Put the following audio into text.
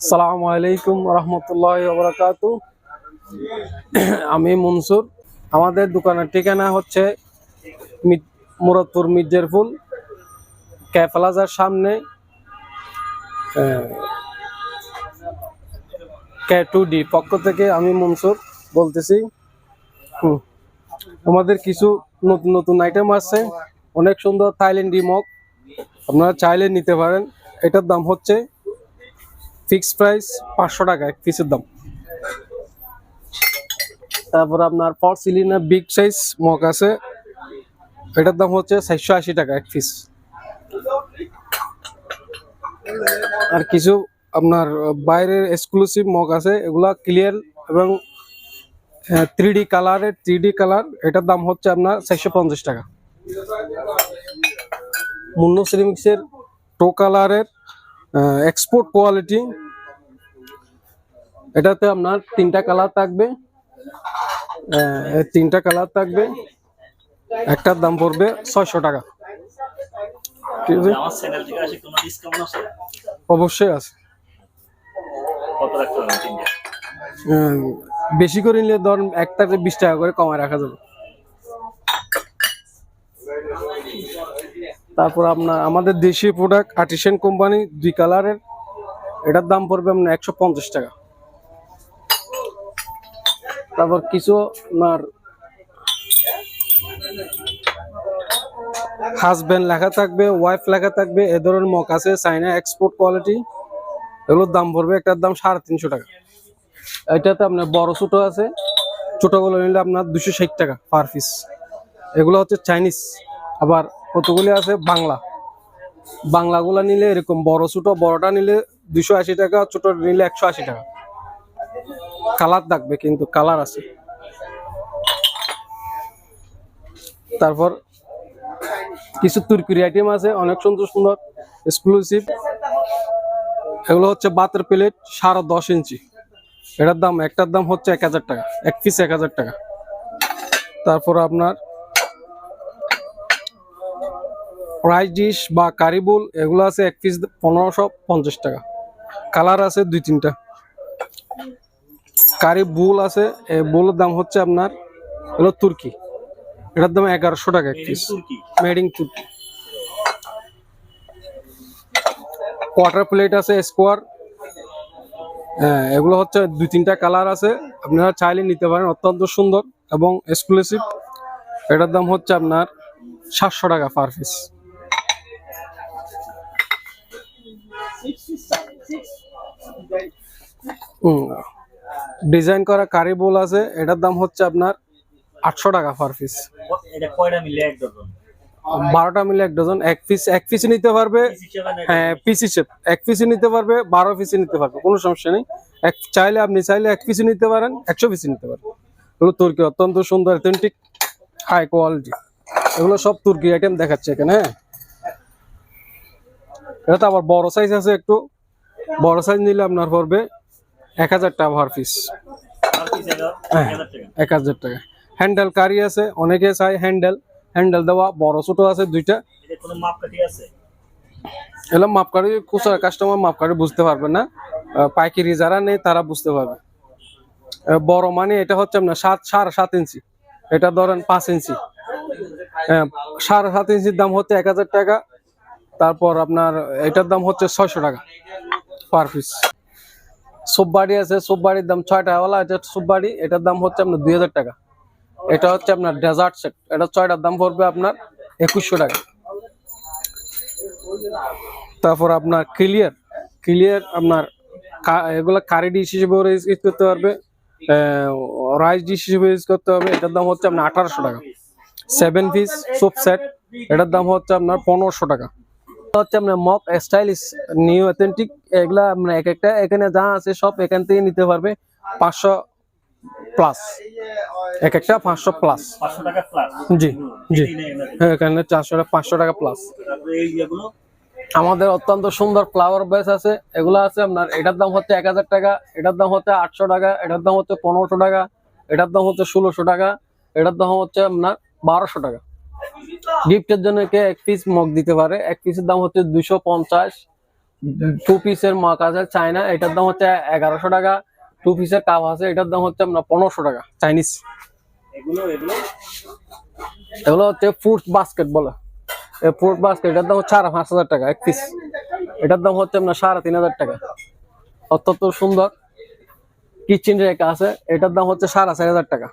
সালামু আলাইকুম রহমতুল্লাহ বরকাত আমি মনসুর। আমাদের দোকানের ঠিকানা হচ্ছে মির- মুরাদপুর মির্জারপুল ক্যাফলাজার সামনে কে টু ডি পক্ষ থেকে আমি মনসুর বলতেছি। আমাদের কিছু নতুন নতুন আইটেম আছে। অনেক সুন্দর থাইল্যান্ডি মগ আপনারা চাইলে নিতে পারেন। এটার দাম হচ্ছে ফিক্সড প্রাইস পাঁচশো টাকা এক পিসের দাম। তারপর আপনার for cylinder big size mug আছে। এটার দাম হচ্ছে চারশো আশি টাকা এক পিস আর কিছু আপনার বাইরের এক্সক্লুসিভ মগ আছে, এগুলা ক্লিয়ার এবং থ্রি ডি কালারের থ্রি ডি কালার এটার দাম হচ্ছে আপনার চারশো পঞ্চাশ টাকা। মুন্নো সিরামিক্সের টো কালারের এক্সপোর্ট কোয়ালিটি এটাতে আপনার তিনটা কালার থাকবে। তিনটা কালার থাকবে। একটার দাম পড়বে ছয়শো টাকা। ঠিক আছে? অবশ্যই আছে। বেশি করে নিলে ধরুন একটাতে বিশ টাকা করে কমায় রাখা যাবে। তারপর আপনার আমাদের দেশীয় প্রোডাক্ট আর্টিসিয়ান কোম্পানি দুই কালারের এটার দাম পড়বে আপনার একশো পঞ্চাশ টাকা। তারপর কিছু আপনার হাজব্যান্ড লেখা থাকবে ওয়াইফ লেখা থাকবে, এ ধরনের মক আছে চাইনা এক্সপোর্ট কোয়ালিটি এগুলোর দাম পড়বে, একটার দাম সাড়ে তিনশো টাকা। এটাতে আপনার বড় ছোট আছে ছোটোগুলো নিলে আপনার দুশো ষাট টাকা পার পিস এগুলো হচ্ছে চাইনিজ আবার কতগুলি আছে? বাংলা। বাংলাগুলো নিলে এরকম বড় ছোট, বড়টা নিলে দুশো আশি টাকা, ছোটো নিলে একশো আশি টাকা। কালার থাকবে, কিন্তু কালার আছে। তারপর কিছু তুর্কির আইটেম আছে, অনেক সুন্দর সুন্দর এক্সক্লুসিভ এগুলো হচ্ছে বাতের প্লেট, সাড়ে দশ ইঞ্চি। এটার দাম, একটার দাম হচ্ছে এক হাজার টাকা, এক পিস এক হাজার টাকা। তারপর আপনার রাইস ডিশ বা কারিবুল এগুলো আছে এক পিস পনেরোশো পঞ্চাশ টাকা। কালার আছে দুই, তিনটা। কারি বুল আছে এই বুলের দাম হচ্ছে আপনার হলো তুর্কি। এটার দাম এগারোশো টাকা এক পিস মেডিং তুর্কি কোয়ার্টার প্লেট আছে স্কোয়ার হ্যাঁ এগুলো হচ্ছে দুই তিনটা কালার আছে। আপনারা চাইলে নিতে পারেন অত্যন্ত সুন্দর এবং এক্সক্লুসিভ এটার দাম হচ্ছে আপনার সাতশো টাকা পার পিস ডিজাইন করা কারি বোল আছে এটার দাম হচ্ছে আপনার আটশো টাকা পার পিস বারোটা মিলে এক ডজন এক পিস এক পিস নিতে পারবে হ্যাঁ পিস হিসেব এক পিসি নিতে পারবে বারো পিসি নিতে পারবে কোনো সমস্যা নেই। এক চাইলে আপনি চাইলে এক পিসি নিতে পারেন একশো পিসি নিতে পারেন। এগুলো তুর্কি অত্যন্ত সুন্দর অথেন্টিক হাই কোয়ালিটি এগুলো সব তুর্কি আইটেম দেখাচ্ছে এখানে হ্যাঁ। এটা তো আবার বড় সাইজ আছে একটু। বড় সাইজ নিলে আপনার পড়বে এক হাজার টাকা পার পিস হ্যাঁ। এক হাজার টাকা। হ্যান্ডেল কারি আছে অনেকে চাই হ্যান্ডেল হ্যান্ডেল দেওয়া বড় ছোট আছে দুইটা। এগুলো মাপকারি খুচরা কাস্টমার মাপকারি বুঝতে পারবে না। পাইকারি যারা নেই তারা বুঝতে পারবে। বড় মানে এটা হচ্ছে আপনার সাত সাড়ে সাত ইঞ্চি। এটা ধরেন পাঁচ ইঞ্চি। হ্যাঁ, সাড়ে সাত ইঞ্চির দাম হচ্ছে এক হাজার টাকা। তারপর আপনার এটার দাম হচ্ছে ছয়শো টাকা পার পিস সুপবাড়ি আছে সুপবাড়ির দাম ছয় টাকাওয়ালা এটা সুপবাড়ি এটার দাম হচ্ছে আপনার দুই হাজার টাকা। এটা হচ্ছে আপনার ডেজার্ট সেট এটা ছয়টার দাম পড়বে আপনার একুশশো টাকা। তারপর আপনার ক্লিয়ার ক্লিয়ার আপনার এগুলো কারি ডিশ হিসেবে ইউজ করতে পারবে রাইস ডিশ হিসেবে ইউজ করতে হবে এটার দাম হচ্ছে আপনার আঠারোশো টাকা। সেভেন পিস সুপ সেট এটার দাম হচ্ছে আপনার পনেরোশো টাকা। হচ্ছে আপনার মক স্টাইলিশ নিউ অথেন্টিক এগুলা আপনার এক একটা এখানে যা আছে সব এখান থেকে নিতে পারবে। পাঁচশো প্লাস এক একটা পাঁচশো প্লাস জি জি। এখানে। চারশো পাঁচশো টাকা প্লাস আমাদের অত্যন্ত সুন্দর ফ্লাওয়ার বেস আছে। এগুলো আছে আপনার এটার দাম হচ্ছে এক হাজার টাকা এটার দাম হচ্ছে আটশো টাকা এটার দাম হচ্ছে পনেরোশো টাকা এটার দাম হচ্ছে ষোলোশো টাকা এটার দাম হচ্ছে আপনার বারোশো টাকা। গিফটের জন্য কে এক পিস মগ দিতে পারে। এক পিসের দাম হচ্ছে দুশো পঞ্চাশ। টু পিসের মগ আছে চায়না এটার দাম হচ্ছে এগারোশো টাকা। টু পিসের কাপ আছে এটার দাম হচ্ছে আপনার পনেরোশো টাকা চাইনিজ এগুলো হচ্ছে ফ্রুট বাস্কেট বলে। এই ফ্রুট বাস্কেট এটার দাম হচ্ছে সাড়ে পাঁচ হাজার টাকা এক পিস এটার দাম হচ্ছে আপনার সাড়ে তিন হাজার টাকা। অত্যন্ত সুন্দর। কিচেন রেক আছে এটার দাম হচ্ছে সাড়ে চার হাজার টাকা।